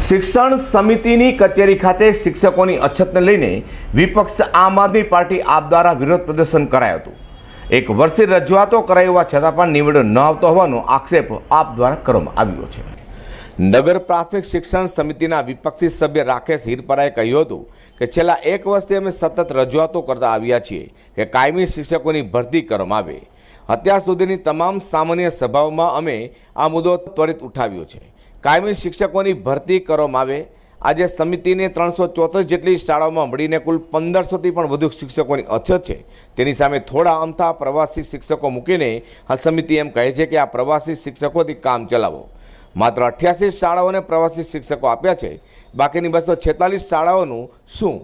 શિક્ષણ સમિતિની કચેરી ખાતે શિક્ષકોની અછતને લઈને વિપક્ષ આમ આદમી પાર્ટી આપ દ્વારા વિરોધ પ્રદર્શન કરાયું હતું. એક વર્ષે રજૂઆતો કરાઈ હોવા છતાં પણ નિવેડો ન આવતો હોવાનો આક્ષેપ આપ દ્વારા કરવામાં આવ્યો છે. નગર પ્રાથમિક શિક્ષણ સમિતિના વિપક્ષી સભ્ય રાકેશ હિરપરાએ કહ્યું હતું કે છેલ્લા એક વર્ષથી અમે સતત રજૂઆતો કરતા આવ્યા છીએ કે કાયમી શિક્ષકોની ભરતી કરવામાં આવે. અત્યાર સુધીની તમામ સામાન્ય સભાઓમાં અમે આ મુદ્દો ત્વરિત ઉઠાવ્યો છે. કાયમી શિક્ષકોની ભરતી કરવામાં આવે. આજે સમિતિને ત્રણસો ચોત્રીસ જેટલી શાળાઓમાં મળીને કુલ પંદરસોથી પણ વધુ શિક્ષકોની અછત છે. તેની સામે થોડા અમથા પ્રવાસી શિક્ષકો મૂકીને હાલ સમિતિ એમ કહે છે કે આ પ્રવાસી શિક્ષકોથી કામ ચલાવો. માત્ર અઠ્યાસી શાળાઓને પ્રવાસી શિક્ષકો આપ્યા છે. બાકીની બસો છેતાલીસ શાળાઓનું શું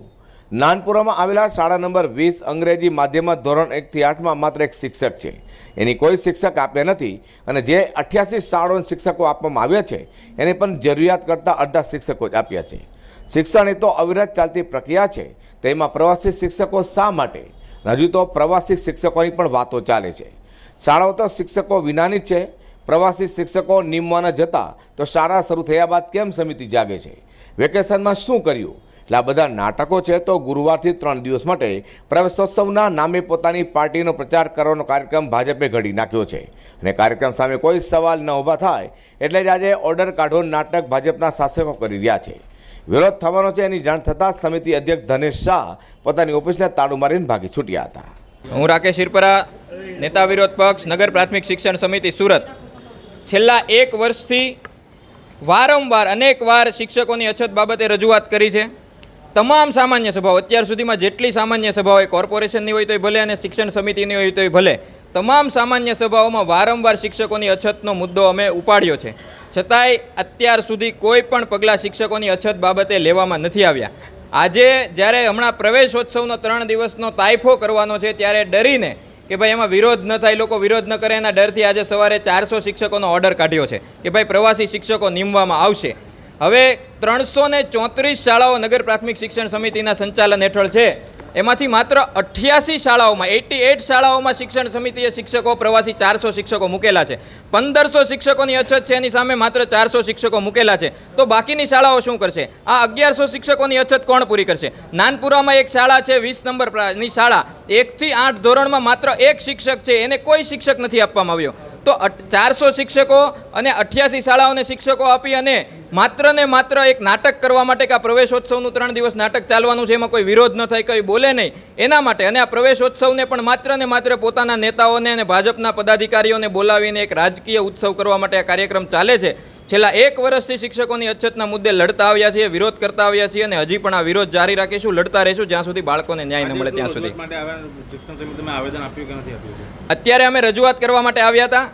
નાનપુરામાં આવેલા શાળા નંબર વીસ અંગ્રેજી માધ્યમમાં ધોરણ એકથી આઠમાં માત્ર એક શિક્ષક છે. એની કોઈ શિક્ષક આપ્યા નથી અને જે અઠ્યાસી શાળાઓને શિક્ષકો આપવામાં આવ્યા છે, એને પણ જરૂરિયાત કરતાં અડધા શિક્ષકો જ આપ્યા છે. શિક્ષણ એ તો અવિરત ચાલતી પ્રક્રિયા છે, તેમાં પ્રવાસી શિક્ષકો શા માટે? હજુ તો પ્રવાસી શિક્ષકોની પણ વાતો ચાલે છે. શાળાઓ તો શિક્ષકો વિનાની છે, પ્રવાસી શિક્ષકો નિમવાના જતા તો શાળા શરૂ થયા બાદ કેમ સમિતિ જાગે છે? વેકેશનમાં શું કર્યું? એટલે આ બધા નાટકો છે તો ગુરુવારથી ત્રણ દિવસ માટે પ્રવેશોત્સવના નામે પોતાની પાર્ટીનો પ્રચાર કરવાનો કાર્યક્રમ ભાજપે ઘડી નાખ્યો છે. અને કાર્યક્રમ સામે કોઈ સવાલ ન ઊભા થાય એટલે જ આજે ઓર્ડર કાઢો નાટક ભાજપના શાસકો કરી રહ્યા છે. વિરોધ થવાનો છે એની જાણ થતાં સમિતિ અધ્યક્ષ ધનેશ શાહ પોતાની ઓફિસને તાળું મારીને ભાગી છૂટ્યા હતા. હું રાકેશ શિરપરા, નેતા વિરોધ પક્ષ, નગર પ્રાથમિક શિક્ષણ સમિતિ, સુરત. છેલ્લા એક વર્ષથી વારંવાર, અનેકવાર શિક્ષકોની અછત બાબતે રજૂઆત કરી છે. તમામ સામાન્ય સભાઓ, અત્યાર સુધીમાં જેટલી સામાન્ય સભાઓ હોય કોર્પોરેશનની હોય તોય ભલે અને શિક્ષણ સમિતિની હોય તોય ભલે, તમામ સામાન્ય સભાઓમાં વારંવાર શિક્ષકોની અછતનો મુદ્દો અમે ઉપાડ્યો છે. છતાંય અત્યાર સુધી કોઈ પણ પગલાં શિક્ષકોની અછત બાબતે લેવામાં નથી આવ્યા. આજે જ્યારે હમણાં પ્રવેશોત્સવનો ત્રણ દિવસનો તાઇફો કરવાનો છે ત્યારે ડરીને કે ભાઈ એમાં વિરોધ ન થાય, લોકો વિરોધ ન કરે, એના ડરથી આજે સવારે ચારસો શિક્ષકોનો ઓર્ડર કાઢ્યો છે કે ભાઈ પ્રવાસી શિક્ષકો નીમવામાં આવશે. હવે ત્રણસો ને ચોત્રીસ શાળાઓ નગર પ્રાથમિક શિક્ષણ સમિતિના સંચાલન હેઠળ છે. એમાંથી માત્ર અઠ્યાસી શાળાઓમાં, એટી એટ શાળાઓમાં શિક્ષણ સમિતિએ શિક્ષકો, પ્રવાસી ચારસો શિક્ષકો મૂકેલા છે. પંદરસો શિક્ષકોની અછત છે, એની સામે માત્ર ચારસો શિક્ષકો મૂકેલા છે. તો બાકીની શાળાઓ શું કરશે? આ અગિયારસો શિક્ષકોની અછત કોણ પૂરી કરશે? નાનપુરામાં એક શાળા છે, વીસ નંબરની શાળા. એકથી આઠ ધોરણમાં માત્ર એક શિક્ષક છે, એને કોઈ શિક્ષક નથી આપવામાં આવ્યો. તો ચારસો શિક્ષકો અને અઠ્યાસી શાળાઓને શિક્ષકો આપી અને માત્ર ને માત્ર એક નાટક કરવા માટે કે આ પ્રવેશોત્સવનું ત્રણ દિવસ નાટક ચાલવાનું છે, એમાં કોઈ વિરોધ ન થાય, કંઈ બોલે નહીં, એના માટે અને આ પ્રવેશોત્સવને પણ માત્ર ને માત્ર પોતાના નેતાઓને અને ભાજપના પદાધિકારીઓને બોલાવીને એક રાજકીય ઉત્સવ કરવા માટે આ કાર્યક્રમ ચાલે છે. છેલ્લા એક વર્ષથી શિક્ષકોની અછતના મુદ્દે લડતા આવ્યા છીએ વિરોધ કરતા આવ્યા છીએ અને હજી પણ આ વિરોધ જારી રાખીશું લડતા રહીશું જ્યાં સુધી બાળકોને ન્યાય ન મળે ત્યાં સુધી. અત્યારે અમે રજૂઆત કરવા માટે આવ્યા હતા.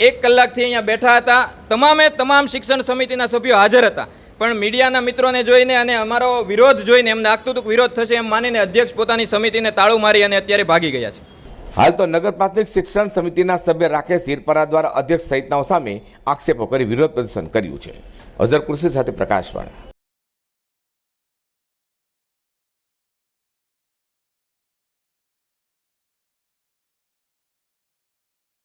એક કલાકથી અહીંયા બેઠા હતા. તમામે તમામ શિક્ષણ સમિતિના સભ્યો હાજર હતા. પણ મીડિયાના મિત્રોને જોઈને અને અમારો વિરોધ જોઈને એમને લાગતું હતું કે વિરોધ થશે એમ માનીને અધ્યક્ષ પોતાની સમિતિને તાળું મારી અને અત્યારે ભાગી ગયા છે. હાલ તો નગર પ્રાથમિક શિક્ષણ સમિતિના સભ્ય રાકેશ હિરપરા દ્વારા અધ્યક્ષ સહિતનાઓ સામે આક્ષેપો કરી વિરોધ પ્રદર્શન કર્યું છે. અઝર કૃષિ સાથે પ્રકાશવાળા